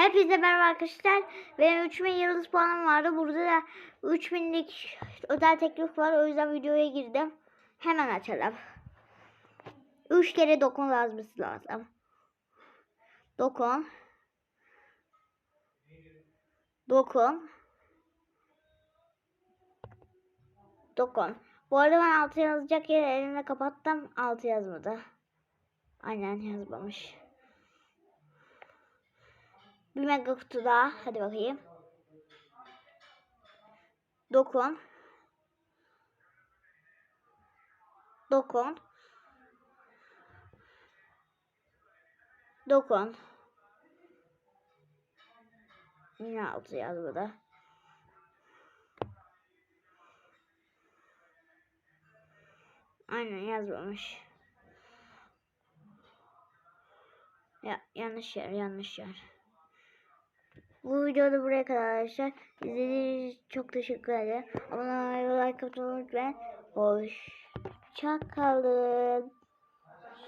Hepinize merhaba arkadaşlar. Benim 3000 yıldız puanım vardı. Burada da 3000'lik özel teklif var. O yüzden videoya girdim. Hemen açalım. 3 kere dokun yazması lazım. Dokun. Dokun. Dokun. Bu arada ben 6 yazacak yere elimle kapattım. 6 yazmadı. Aynen yazmamış. Bir mega kutu daha. Hadi bakayım. Dokun. Dokun. Dokun. Yine altı yazmadı. Aynen yazmamış. Ya yanlış yer, yanlış yer. Bu videoda buraya kadar arkadaşlar. İzlediğiniz için çok teşekkür ederim. Abone olmayı like atmayı unutmayın. Hoşça kalın.